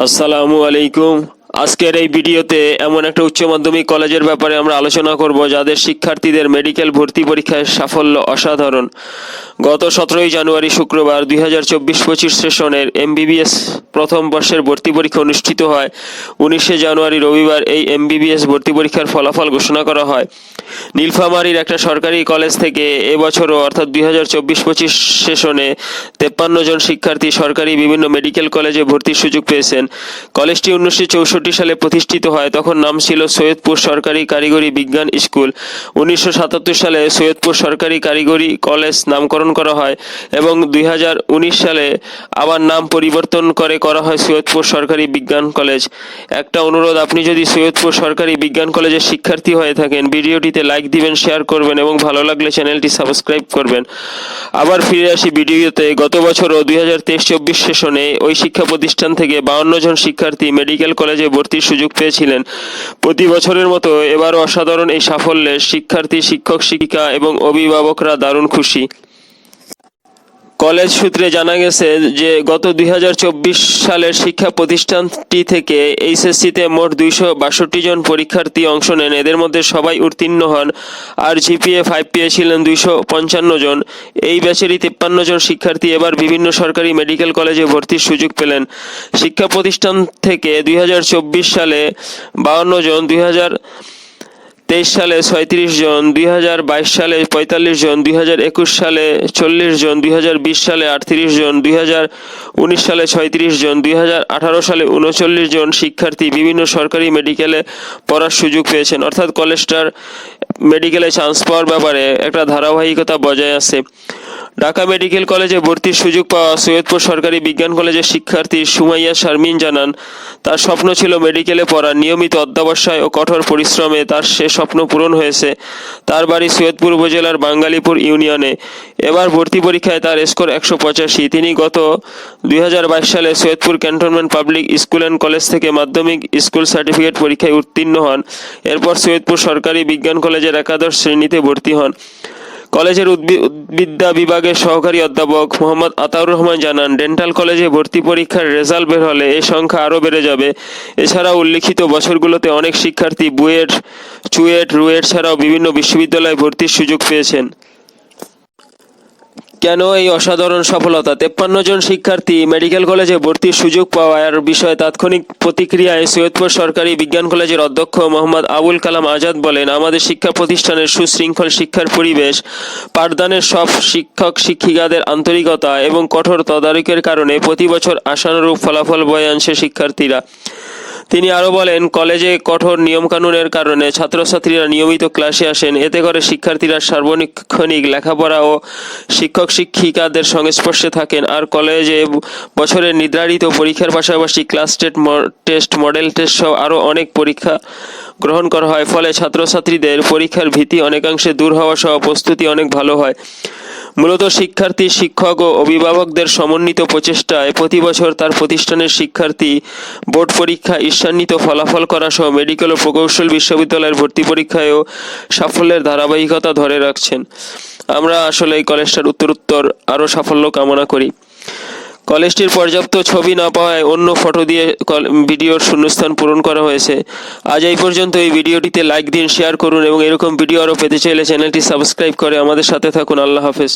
আসসালামু আলাইকুম। আজকের এই ভিডিওতে এমন একটা উচ্চ মাধ্যমিক কলেজের ব্যাপারে আমরা আলোচনা করব, যাদের শিক্ষার্থীদের মেডিকেল ভর্তি পরীক্ষায় সাফল্য অসাধারণ। গত সতেরোই জানুয়ারি শুক্রবার দুই হাজার চব্বিশ পঁচিশ সেশনের এমবিবিএস প্রথম বর্ষের ভর্তি পরীক্ষা অনুষ্ঠিত হয়। উনিশে জানুয়ারি রবিবার এই এমবিবিএস ভর্তি পরীক্ষার ফলাফল ঘোষণা করা হয়। নীলফামারীর একটা সরকারি কলেজ থেকে এবছরও অর্থাৎ দুই হাজার চব্বিশ পঁচিশ সেশনে তেপ্পান্ন জন শিক্ষার্থী সরকারি বিভিন্ন মেডিকেল কলেজে ভর্তির সুযোগ পেয়েছেন। কলেজটি উনিশশো চৌষট্টি সালে প্রতিষ্ঠিত হয়, তখন নাম ছিল সৈয়দপুর সরকারি কারিগরি বিজ্ঞান স্কুল। উনিশশো সাতাত্তর সালে সৈয়দপুর সরকারি কারিগরি কলেজ নামকরণ করা হয় এবং দুই হাজার উনিশ সালে আবার নাম পরিবর্তন করে করা হয় সৈয়দপুর সরকারি বিজ্ঞান কলেজ। একটা অনুরোধ, আপনি যদি সৈয়দপুর সরকারি বিজ্ঞান কলেজের শিক্ষার্থী হয়ে থাকেন, ভিডিওটিতে লাইক দিবেন, শেয়ার করবেন এবং ভালো লাগলে চ্যানেলটি সাবস্ক্রাইব করবেন। আবার ফিরে আসি ভিডিওতে, গত বছরও দুই হাজার তেইশ চব্বিশ সেশনে ওই শিক্ষা প্রতিষ্ঠান থেকে বাউন্ন জন শিক্ষার্থী মেডিকেল কলেজে ভর্তির সুযোগ পেয়েছিলেন। প্রতি বছরের মতো এবারও অসাধারণ এই সাফল্যে শিক্ষার্থী, শিক্ষক, শিক্ষিকা এবং অভিভাবকরা দারুণ খুশি। কলেজ সূত্রে জানা গেছে যে গত দুই সালের শিক্ষা প্রতিষ্ঠানটি থেকে এইচএসসিতে মোট দুইশো বাষট্টি জন পরীক্ষার্থী অংশ নেন। এদের মধ্যে সবাই উত্তীর্ণ হন আর জিপিএ ফাইভ পেয়েছিলেন দুইশো পঞ্চান্ন জন। এই ব্যাচেরই তিপ্পান্ন জন শিক্ষার্থী এবার বিভিন্ন সরকারি মেডিকেল কলেজে ভর্তির সুযোগ পেলেন। শিক্ষা প্রতিষ্ঠান থেকে দুই হাজার চব্বিশ সালে বাউন্ন জন, দুই হাজার তেইশ সালে ছয়ত্রিশ জন, দুই হাজার বাইশ সালে পঁয়তাল্লিশ জন, দুই হাজার একুশ সালে চল্লিশ জন, দুই হাজার বিশ সালে আটত্রিশ জন, দুই হাজার উনিশ সালে ছয়ত্রিশ জন, দুই হাজার আঠারো সালে উনচল্লিশ জন শিক্ষার্থী বিভিন্ন সরকারি মেডিকেলে পড়ার সুযোগ পেয়েছেন। অর্থাৎ কলেজটার মেডিকেলে চান্স পাওয়ার ব্যাপারে একটা ধারাবাহিকতা বজায় আছে। ঢাকা মেডিকেল কলেজে ভর্তির সুযোগ পাওয়া সৈয়দপুর সরকারি বিজ্ঞান কলেজের শিক্ষার্থী সুমাইয়া শারমিন জানান, তার স্বপ্ন ছিল মেডিকেলে পড়া নিয়মিত অধ্যবসায় ও কঠোর পরিশ্রমে তার সে স্বপ্ন পূরণ হয়েছে। তার বাড়ি সৈয়দপুর উপজেলার বাঙ্গালীপুর ইউনিয়নে। এবার ভর্তি পরীক্ষায় তার স্কোর একশো পঁচাশি। তিনি গত দুই হাজার বাইশ সালে Saidpur cantonment public school and college থেকে মাধ্যমিক স্কুল সার্টিফিকেট পরীক্ষায় উত্তীর্ণ হন। এরপর সৈয়দপুর সরকারি বিজ্ঞান কলেজের একাদশ শ্রেণীতে ভর্তি হন। কলেজের উদ্ভি- উদ্ভিদবিদ্যা বিভাগের সহকারী অধ্যাপক মোহাম্মদ আতাউর রহমান জানান, ডেন্টাল কলেজে ভর্তি পরীক্ষার রেজাল্ট বের হলে এ সংখ্যা আরও বেড়ে যাবে। এছাড়াও উল্লিখিত বছরগুলোতে অনেক শিক্ষার্থী বুয়েট, চুয়েট, রুয়েট ছাড়াও বিভিন্ন বিশ্ববিদ্যালয়ে ভর্তির সুযোগ পেয়েছেন। কেন এই অসাধারণ সফলতা? তেপ্পান্ন জন শিক্ষার্থী মেডিকেল কলেজে ভর্তির সুযোগ পাওয়ার বিষয়ে তাৎক্ষণিক প্রতিক্রিয়ায় সৈয়দপুর সরকারি বিজ্ঞান কলেজের অধ্যক্ষ মোহাম্মদ আবুল কালাম আজাদ বলেন, আমাদের শিক্ষা প্রতিষ্ঠানের সুশৃঙ্খল শিক্ষার পরিবেশ, পাঠদানের সব শিক্ষক শিক্ষিকাদের আন্তরিকতা এবং কঠোর তদারকির কারণে প্রতি বছর আশানুরূপ ফলাফল বয়ে আনছে শিক্ষার্থীরা। তিনি আরও বলেন, কলেজে কঠোর নিয়মকানুনের কারণে ছাত্রছাত্রীরা নিয়মিত ক্লাসে আসেন। এতে করে শিক্ষার্থীরা সার্বক্ষণিক লেখাপড়া ও শিক্ষক শিক্ষিকাদের সংস্পর্শে থাকেন। আর কলেজে বছরের নির্ধারিত পরীক্ষার পাশাপাশি ক্লাস টেট টেস্ট, মডেল টেস্ট সহ আরও অনেক পরীক্ষা গ্রহণ করা হয়। ফলে ছাত্রছাত্রীদের পরীক্ষার ভীতি অনেকাংশে দূর হওয়া সহ প্রস্তুতি অনেক ভালো হয়। মূলত শিক্ষার্থী, শিক্ষক ও অভিভাবকদের সমন্বিত প্রচেষ্টায় প্রতি বছর তার প্রতিষ্ঠানের শিক্ষার্থী বোর্ড পরীক্ষা ঈর্ষান্বিত ফলাফল করা সহ মেডিকেল ও প্রকৌশল বিশ্ববিদ্যালয়ের ভর্তি পরীক্ষায়ও সাফল্যের ধারাবাহিকতা ধরে রাখছেন। আমরা আসলে এই কলেজটার উত্তরোত্তর আরও সাফল্য কামনা করি। কলেজটির পর্যাপ্ত ছবি না পাওয়ায় অন্য ফটো দিয়ে ভিডিওর শূন্যস্থান পূরণ করা হয়েছে। আজ এই পর্যন্ত এই ভিডিওটিতে লাইক দিন শেয়ার করুন এবং এরকম ভিডিও আরও পেতে চাইলে চ্যানেলটি সাবস্ক্রাইব করে আমাদের সাথে থাকুন। আল্লাহ হাফেজ।